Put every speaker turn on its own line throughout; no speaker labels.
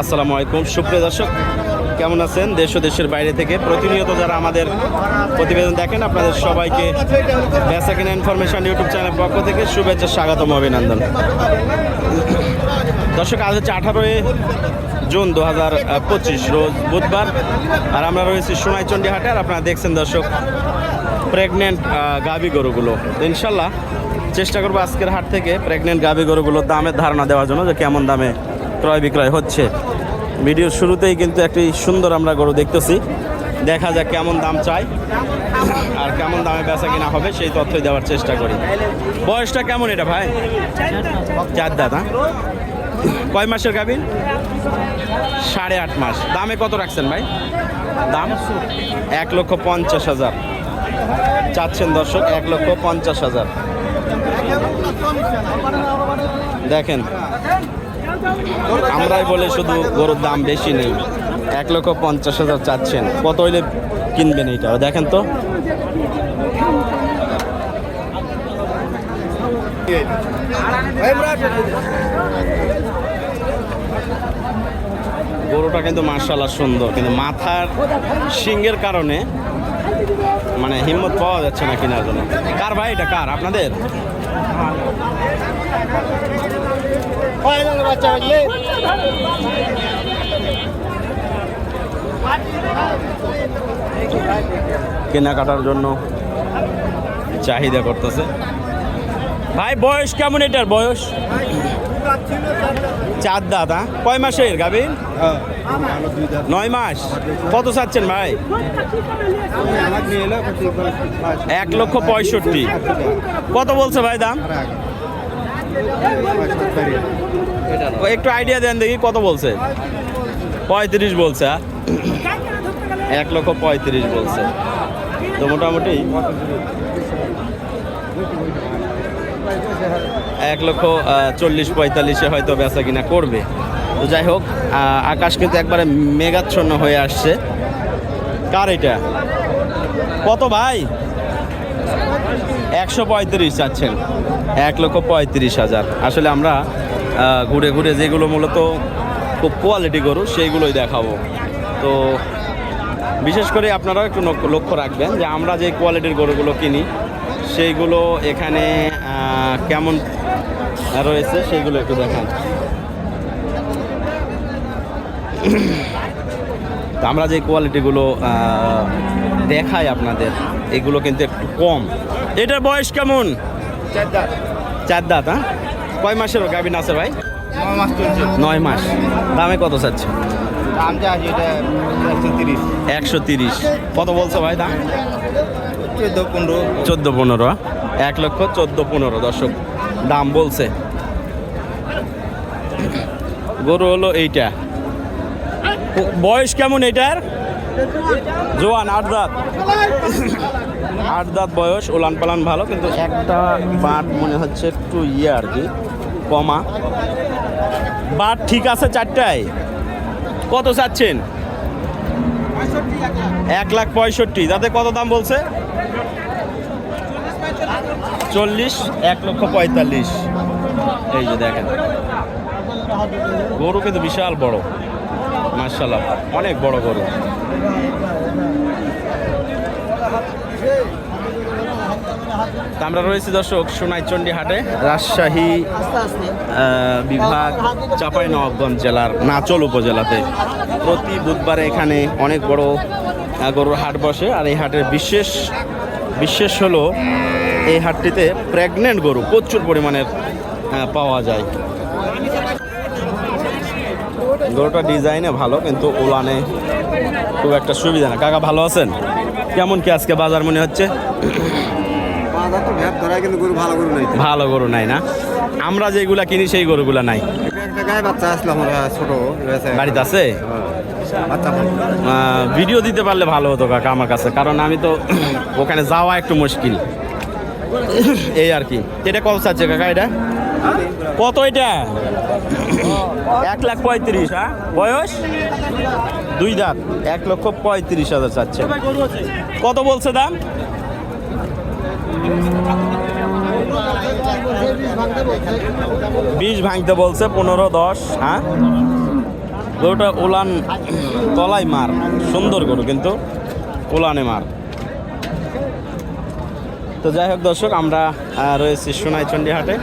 আসসালামু আলাইকুম। সুপ্রিয় দর্শক, কেমন আছেন? দেশ ও দেশের বাইরে থেকে প্রতিনিয়ত যারা আমাদের প্রতিবেদন দেখেন, আপনাদের সবাইকে বেসা কিনা ইনফরমেশন ইউটিউব চ্যানেল পক্ষ থেকে শুভেচ্ছা, স্বাগতম, অভিনন্দন। দর্শক, আজ হচ্ছে আঠারোই জুন দু হাজার পঁচিশ, রোজ বুধবার, আর আমরা রয়েছি সোনাইচন্ডী হাটে আর আপনারা দেখছেন দর্শক প্রেগনেন্ট গাভি গরুগুলো। ইনশাল্লাহ চেষ্টা করব আজকের হাট থেকে প্রেগনেন্ট গাভি গরুগুলোর দামের ধারণা দেওয়ার জন্য যে কেমন দামে ক্রয় বিক্রয় হচ্ছে। ভিডিওর শুরুতেই কিন্তু একটি সুন্দর আমরা গরু দেখতেছি। দেখা যাক কেমন দাম চাই আর কেমন দামে বেচা কিনা হবে, সেই তথ্যই দেওয়ার চেষ্টা করি। বয়সটা কেমন এটা ভাই? চার দাদা কয় মাসের গাভিন সাড়ে আট মাস। দামে কত রাখছেন ভাই? দাম? এক লক্ষ পঞ্চাশ হাজার। চাচ্ছেন দর্শক, এক লক্ষ পঞ্চাশ হাজার। দেখেন আমরাই বলে শুধু গরুর দাম বেশি নেই। এক লক্ষ পঞ্চাশ হাজার চাচ্ছেন। কত হইলে কিনবেন এইটা? দেখেন তো। গরুটা কিন্তু মার্শাল্লাহ সুন্দর। কিন্তু মাথার শিংয়ের কারণে মানে হিম্মত পাওয়া যাচ্ছে না কেনার জন্য। কার ভাই এটা? কার? আপনাদের? কেনাকাটার জন্য চাহিদা করতেছে। ভাই বয়স কেমন এটার? বয়স? চার দাঁত হ্যাঁ? কয় মাসের গাভীর নয় মাস। কত চাচ্ছেন ভাই? এক লক্ষ পঁয়ষট্টি। কত বলছে ভাই দাম? একটু আইডিয়া দেন দেখি কত বলছে। পঁয়ত্রিশ বলছে হ্যাঁ? এক লক্ষ পঁয়ত্রিশ বলছে। তো মোটামুটি এক লক্ষ চল্লিশ পঁয়তাল্লিশে হয়তো বেচা কিনা করবে। তো যাই হোক আকাশ কিন্তু একবারে মেঘাচ্ছন্ন হয়ে আসছে। কার এটা? কত ভাই? একশো পঁয়ত্রিশ চাচ্ছেন। এক লক্ষ পঁয়ত্রিশ হাজার। আসলে আমরা ঘুরে ঘুরে যেগুলো মূলত খুব কোয়ালিটি গরু, সেইগুলোই দেখাবো। তো বিশেষ করে আপনারাও একটু লক্ষ্য রাখবেন যে আমরা যে কোয়ালিটির গরুগুলো কিনি সেইগুলো এখানে কেমন রয়েছে সেইগুলো একটু দেখান। তো আমরা যে কোয়ালিটিগুলো দেখাই আপনাদের এগুলো কিন্তু একটু কম। এটার বয়স কেমন? চার দাঁত। হ্যাঁ? কয় মাসের গাভিন আছে ভাই? নয় মাস দামে কত চাচ্ছে
একশো তিরিশ।
কত বলছো ভাই দাম?
চোদ্দ পনেরো।
পনেরো এক লক্ষ চোদ্দ পনেরো, দর্শক, দাম বলছে। গরু হলো এইটা। বয়স কেমন এটার? জোয়ান, আট দাঁত। আট দাঁত বয়স, ওলান পালান ভালো, কিন্তু একটা বাট মনে হচ্ছে একটু ইয়ে আর কি, কমা। বাট ঠিক আছে চারটায়। কত চাচ্ছেন? এক লাখ পঁয়ষট্টি, তাতে কত দাম বলছে? চল্লিশ, এক লক্ষ পঁয়তাল্লিশ। এই যে দেখেন। গরু কিন্তু বিশাল বড়। মার্শাল্লাহ অনেক বড় গরু। আমরা রয়েছি দর্শক সোনাইচন্ডী হাটে, রাজশাহী বিভাগ চাপাই নবাবগঞ্জ জেলার নাচল উপজেলাতে। প্রতি বুধবারে এখানে অনেক বড় গরুর হাট বসে আর এই হাটের বিশেষ বিশেষ হলো এই হাটটিতে প্রেগনেন্ট গরু প্রচুর পরিমাণের পাওয়া যায়। গরুটা ডিজাইনে ভালো কিন্তু ওলানে খুব একটা সুবিধা না। কাকা ভালো আছেন? কেমন কি আজকে বাজার মনে হচ্ছে?
ভালো গরু নাই
না? আমরা যেগুলা কিনি সেই গরুগুলা নাই।
একটা বাচ্চা আসলো আমরা ছোট
বাড়িতে আছে? আহ, ভিডিও দিতে পারলে ভালো হতো কাকা আমার কাছে, কারণ আমি তো ওখানে যাওয়া একটু মুশকিল। এই আর কি। এটা কত চাচ্ছে কাকা এটা? কত এটা? এক লাখ পঁয়ত্রিশ হ্যাঁ? বয়স? দুই দাঁত। এক লক্ষ পঁয়ত্রিশ হাজার চাচ্ছে। কত বলছে দাম? বিশ ভাঙতে বলছে, পনেরো, দশ হ্যাঁ? গরুটা ওলান তলায় মার, সুন্দর গরু কিন্তু ওলানে মার। তো যাই হোক দর্শক, আমরা রয়েছি সোনাইচন্ডী হাটে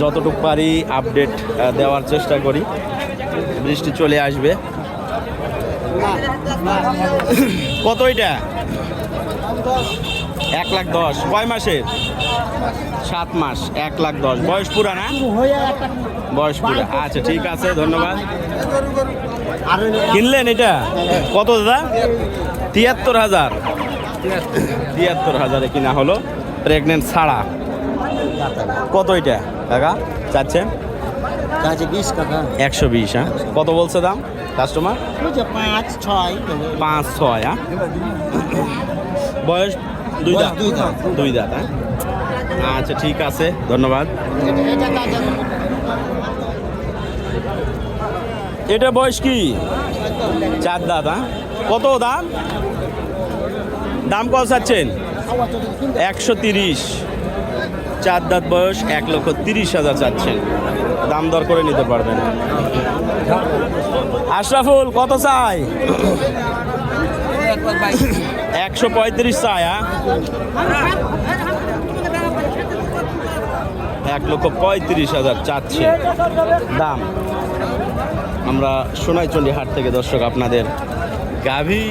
যতটুকু পারি আপডেট দেওয়ার চেষ্টা করি। বৃষ্টি চলে আসবে। কত এটা? এক লাখ দশ। কয় মাসের? সাত মাস, এক লাখ দশ। বয়স পুরা না? বয়স পুরা। আচ্ছা ঠিক আছে, ধন্যবাদ। কিনলেন এটা? কত দাদা? তিয়াত্তর হাজার। তিয়াত্তর হাজারে কিনা হলো প্রেগনেন্ট ছাড়া। কত এটা, কাকা? চাচ্ছেন একশো বিশ হ্যাঁ? কত বলছে দাম কাস্টমার
পাঁচ ছয়
পাঁচ ছয় হ্যাঁ? বয়স দুই দাঁত।
দুই দাঁত
হ্যাঁ? আচ্ছা ঠিক আছে, ধন্যবাদ। এটা বয়স কি? চার দাঁত হ্যাঁ? কত দাম? দাম কত চাচ্ছেন? একশো তিরিশ। চার দাঁত বয়স, এক লক্ষ তিরিশ হাজার চাচ্ছেন। দাম দর করে নিতে পারবেন। আশরাফুল, কত চাই? একশো পঁয়ত্রিশ চাই হ্যাঁ? এক লক্ষ পঁয়ত্রিশ হাজার চাচ্ছে দাম? আমরা সোনাইচন্ডী হাট থেকে দর্শক আপনাদের গাভী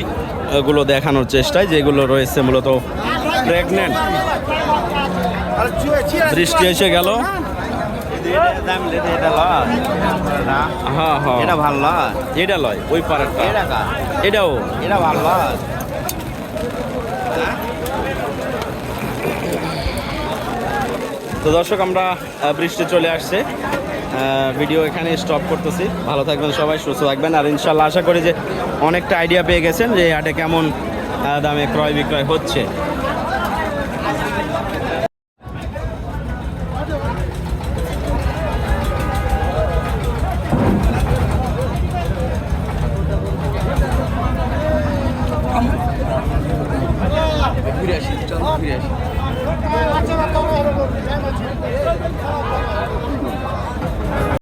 গুলো দেখানোর চেষ্টায়, যেগুলো রয়েছে মূলত প্রেগনেন্ট বৃষ্টি এসে গেল। হ্যাঁ হ্যাঁ।
এটা ভালো লয়
এটা লয় ওই
কা
এটাও।
এটা ভালো লয়
তো দর্শক, আমরা বৃষ্টি চলে আসছে। ভিডিও এখানে স্টপ করতেছি। ভালো থাকবেন সবাই, সুস্থ থাকবেন। আর ইনশাল্লাহ আশা করি যে অনেকটা আইডিয়া পেয়ে গেছেন যে হাটে কেমন দামে ক্রয় বিক্রয় হচ্ছে।